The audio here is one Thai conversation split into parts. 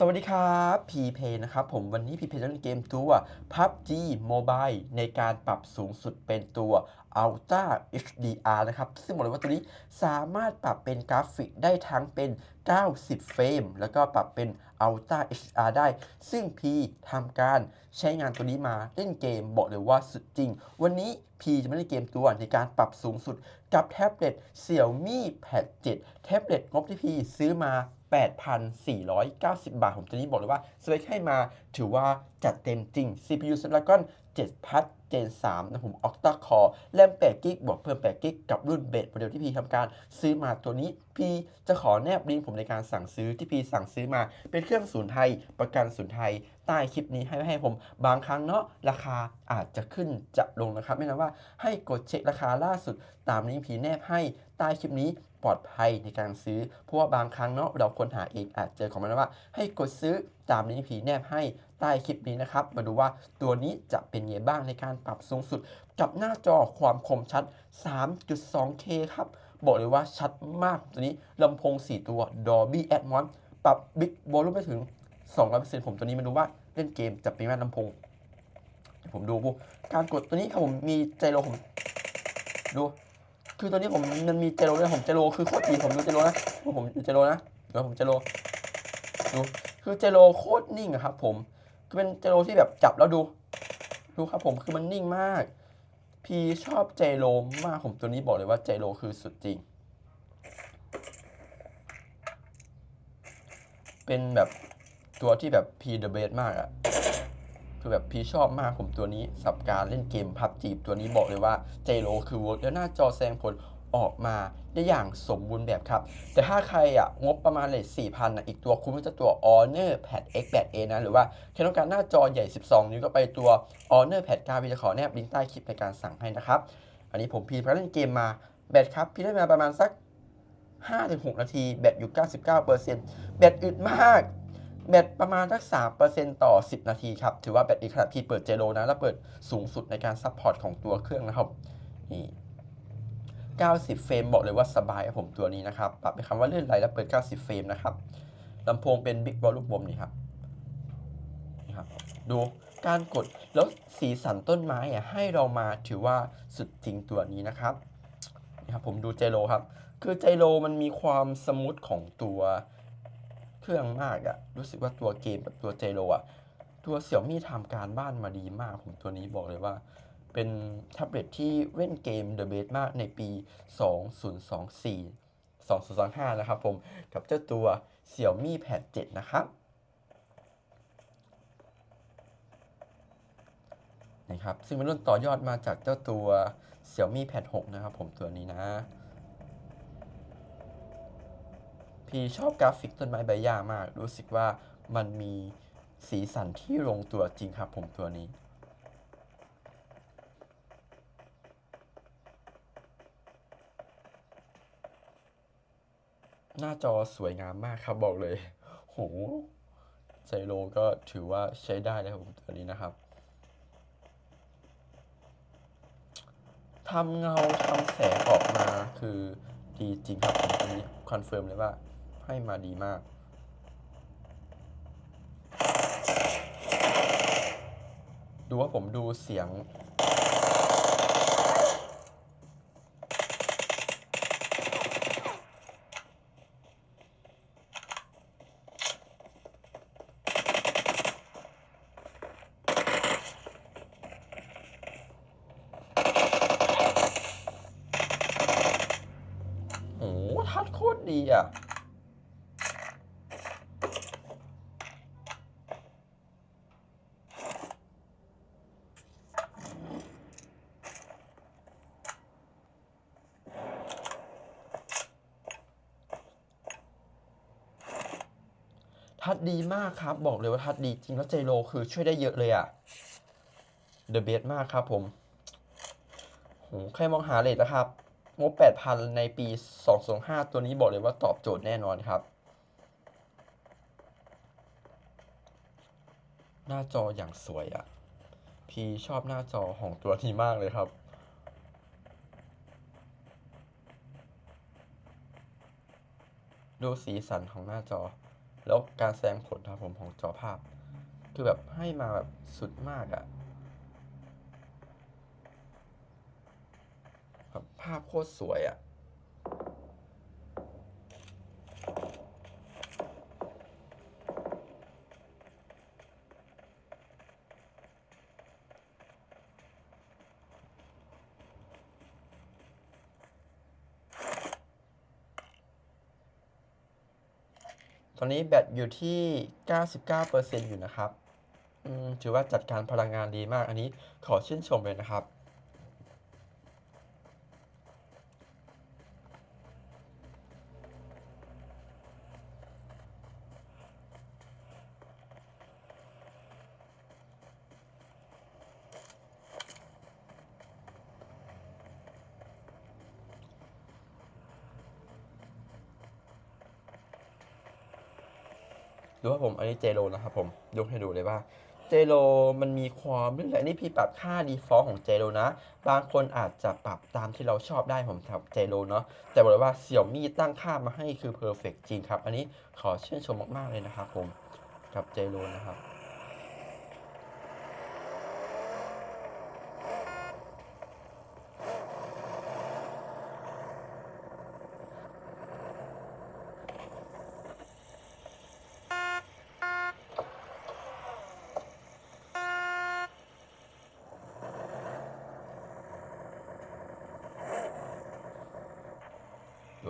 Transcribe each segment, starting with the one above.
สวัสดีครับพีเพนะครับผมวันนี้พีเพจะเล่นเกมตัว PUBG Mobile ในการปรับสูงสุดเป็นตัว Ultra HDR นะครับ ซึ่งบอกเลยว่าตัวนี้สามารถปรับเป็นกราฟิกได้ทั้งเป็น 90 เฟรม แล้วก็ปรับเป็น Ultra HDR ได้ ซึ่งพีทำการใช้งานตัวนี้มาเล่นเกมบอกเลยว่าสุดจริง วันนี้พีจะไม่เล่นเกมตัวในการปรับสูงสุดกับแท็บเล็ต Xiaomi Pad 7 แท็บเล็ตงบที่พีซื้อมา 8,490 บาท ผมตัวนี้บอกเลยว่าสเปคให้มาถือว่าจัดเต็มจริง CPU Snapdragon 7พัท Gen 3นะผม Octa Core แรม8กิกบวกเพิ่ม8กิกกับรุ่นเบสโมเดลที่พีทำการซื้อมาตัวนี้ พีจะขอแนบลิงก์ผมในการสั่งซื้อที่พีสั่งซื้อมา เป็นเครื่องศูนย์ไทย ประกันศูนย์ไทย ใต้คลิปนี้ให้ให้ผม บางครั้งเนาะราคาอาจจะขึ้นจะลงนะครับ ไม่นะว่าให้กดเช็คราคาล่าสุดตามลิงก์พีแนบให้ใต้คลิปนี้ ปลอดภัยในการซื้อ เพราะว่าบางครั้งเนาะเราค้นหาเองอาจเจอของมันนะว่า ให้กดซื้อตามลิงก์พีแนบให้ใต้คลิปนี้นะครับ มาดูว่าตัวนี้จะเป็นยังไงบ้างในการปรับสูงสุด กับหน้าจอความคมชัด 3.2K ครับ บอกเลยว่าชัดมากตัวนี้ลำโพง 4 ตัว Dolby Atmos ปรับ Big Volume ไปถึง 200%ผมตัวนี้มาดูว่าเล่นเกมจะเป็นแม่ลำโพงผมดูปุ๊การกดตัวนี้ครับผมมีไจโรผมดู คือตัวนี้ผมมันมีเจโรด้วยผมเจโรคือโคตรดีผมดูเจโรนะผมดูเจโรนะเดี๋ยวผมเจโรดูคือเจโรโคตรนิ่งอะครับ ผมคือเป็นเจโรที่แบบจับแล้วดู ดูครับผมคือมันนิ่งมาก พี่ชอบเจโรมากผมตัวนี้บอกเลยว่าเจโรคือสุดจริง เป็นแบบตัวที่แบบพีเดอะเบสมากอะ คือแบบพี่ชอบมากผมตัวนี้สับการเล่นเกมพับจีบตัวนี้บอกเลยว่าเจโรคือเวิร์กแล้วหน้าจอแสดงผลออกมาได้อย่างสมบูรณ์แบบครับ แต่ถ้าใครอะงบประมาณเลย4,000นะอีกตัวคุ้มก็จะตัว Honor Pad X 8 A นะหรือว่าใครต้องการหน้าจอใหญ่ 12 นิ้วก็ไปตัว Honor Pad 9พี่จะขอแนบลิงก์ใต้คลิปในการสั่งให้นะครับ อันนี้ผมพีไปเล่นเกมมาแบตครับ พี่ได้มาประมาณสัก 5-6 นาที แบตอยู่ 99%แบตอึดมาก แบตประมาณสัก 3%ต่อ 10 นาทีครับ ถือว่าแบตอีกขนาดที่เปิดเจโรนะ แล้วเปิดสูงสุดในการซัพพอร์ตของตัวเครื่องนะครับนี่90 เฟรมบอกเลยว่าสบายครับผมตัวนี้นะครับ ปรับเป็นคำว่าเลื่อนไหลแล้วเปิด 90 เฟรมนะครับลำโพงเป็น Big Volume บมนี่ครับนี่ครับ ดูการกดแล้วสีสันต้นไม้อะให้เรามาถือว่าสุดจริงตัวนี้นะครับนี่ครับผมดูเจโรครับ คือเจโรมันมีความสมูทของตัว เครื่องมากอะรู้สึกว่าตัวเกมกับตัวเจโรอะตัวเสี่ยมี่ทำการบ้านมาดีมาก ผมตัวนี้บอกเลยว่า เป็นแท็บเล็ตที่เล่นเกม The Best มากในปี 2024 2025 นะครับผมกับเจ้าตัว Xiaomi Pad 7นะครับนะครับซึ่งเป็นรุ่นต่อยอดมาจากเจ้าตัว Xiaomi Pad 6 นะครับผมตัวนี้นะ พี่ชอบกราฟิกต้นไม้ใบหญ้ามาก รู้สึกว่ามันมีสีสันที่ลงตัวจริงครับผมตัวนี้ หน้าจอสวยงามมากครับบอกเลยโหไจโรก็ถือว่าใช้ได้แล้วครับผมตัวนี้นะครับทำเงาทำแสงออกมาคือดีจริงครับผมตัวนี้คอนเฟิร์มเลยว่า ให้มาดีมาก ดูว่าผมดูเสียง โอ้ทัดโคตรดีอะ ทัดดีมากครับ บอกเลยว่าทัดดีจริงแล้วเจโรคือช่วยได้เยอะเลยอะเดอะเบสมากครับผมโหใครมองหาเลทนะครับงบ8,000 ในปี 225 ตัวนี้บอกเลยว่าตอบโจทย์แน่นอนครับ หน้าจออย่างสวยอะ่ะ พี่ชอบหน้าจอของตัวนี้มากเลยครับ ดูสีสันของหน้าจอ แล้วการแสดงผลครับผมของจอภาพ คือแบบให้มาแบบสุดมากอะแบบภาพโคตรสวยอะ ตอนนี้แบตอยู่ที่ 99%อยู่นะครับถือว่าจัดการพลังงานดีมากอันนี้ขอชื่นชมเลยนะครับ ดูว่าผมอันนี้เจโลนะครับผมยกให้ดูเลยว่าเจโลมันมีความลื่นไหลนี่พี่ปรับค่าดีฟอลต์ของเจโลนะ บางคนอาจจะปรับตามที่เราชอบได้ผมทำเจโลเนาะแต่บอกเลยว่าเสี่ยวมี่ตั้งค่ามาให้คือเพอร์เฟกจริงครับ อันนี้ขอชื่นชมมากๆเลยนะครับผมกับเจโลนะครับ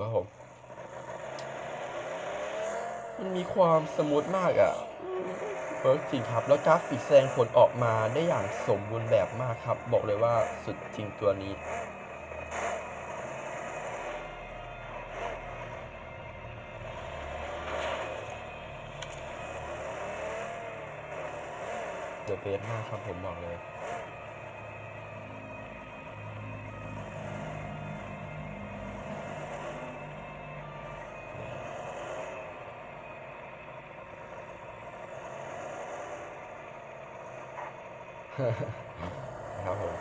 ดูว่าผม มันมีความสมูทมากอะ่ะเวิร์กจริงครับ แล้วกราฟิกแสดงผลออกมาได้อย่างสมบูรณ์แบบมากครับ บอกเลยว่าสุดจริงตัวนี้เดอะเบสมากครับผมบอกเลย นะครับผม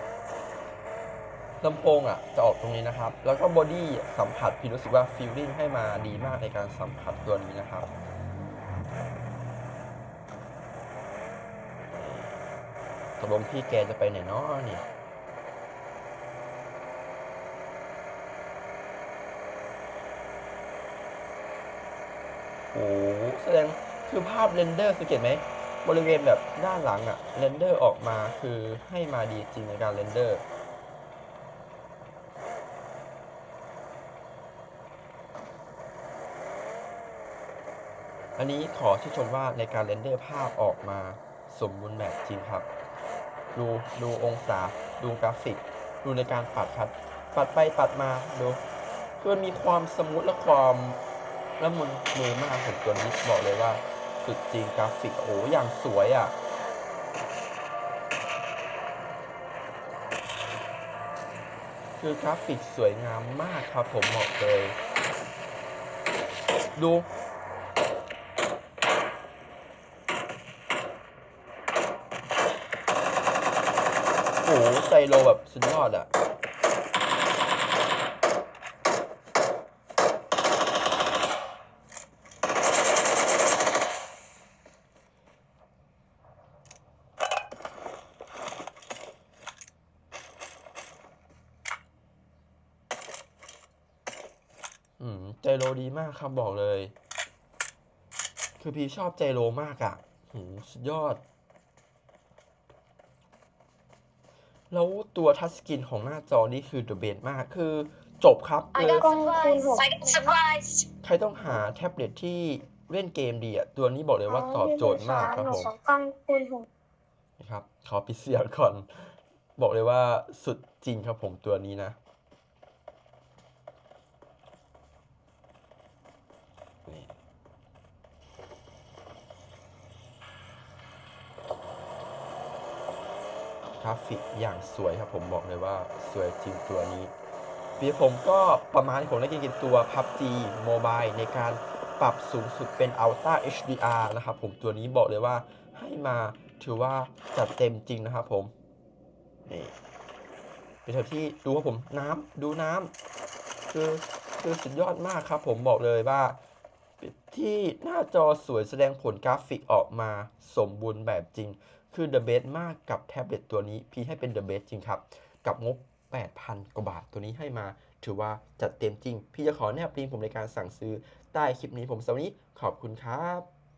ลำโพงอะจะออกตรงนี้นะครับ แล้วก็บอดี้สัมผัสพี่รู้สึกว่าฟีลลิ่งให้มาดีมากในการสัมผัสตัวนี้นะครับตกลงพี่แกจะไปไหนเนาะนี่โอ้โหแสดงคือภาพเรนเดอร์สังเกตไหม บริเวณแบบด้านหลังอะเรนเดอร์ออกมาคือให้มาดีจริงในการเรนเดอร์อันนี้ขอชื่นชมว่าในการเรนเดอร์ภาพออกมาสมบูรณ์แบบจริงครับ ดูดูองศา ดูกราฟิก ดูในการปัดครับ ปัดไปปัดมาดูคือมันมีความสมูทและความละมุนมือมากผมตัวนี้บอกเลยว่า สุดจริงกราฟิกโอ้อย่างสวยอะคือกราฟิกสวยงามมากครับผมบอกเลย ดู โอ้ใจโลแบบสุดยอดอะ ดีมากครับบอกเลย คือพี่ชอบใจโลมากอะ่ะหืมสุดยอด แล้วตัวทัชสกรีนของหน้าจอนี่คือเดอะเบสมากคือจบครับ I คือ got surprised. I got surprised. ใครต้องหาแท็บเล็ตที่เล่นเกมดีอะ ตัวนี้บอกเลยว่าตอบโจทย์มากครับผมของกล้องคุณหกนะครับ ขอปิดเสียงก่อน บอกเลยว่าสุดจริงครับผมตัวนี้นะ ราฟิกอย่างสวยครับผมบอกเลยว่าสวยจริงตัวนี้ปีผมก็ประมาณที่ผมได้กินตัว PUBG Mobile ในการปรับสูงสุดเป็น Ultra HDR นะครับผมตัวนี้บอกเลยว่าให้มาถือว่าจัดเต็มจริงนะครับผม นี่เป็นเท่าที่ดูว่าผมน้ำดูน้ำคือคือสุดยอดมากครับผมบอกเลยว่า ที่หน้าจอสวยแสดงผลกราฟิกออกมาสมบูรณ์แบบจริง คือ The Best มากกับแท็บเล็ตตัวนี้ พี่ให้เป็น The Best จริงครับ กับงบ 8,000 กว่าบาทตัวนี้ให้มา ถือว่าจัดเต็มจริง พี่จะขอแนบลิงก์ผมในการสั่งซื้อใต้คลิปนี้ผมสำหรับวันนี้ขอบคุณครับ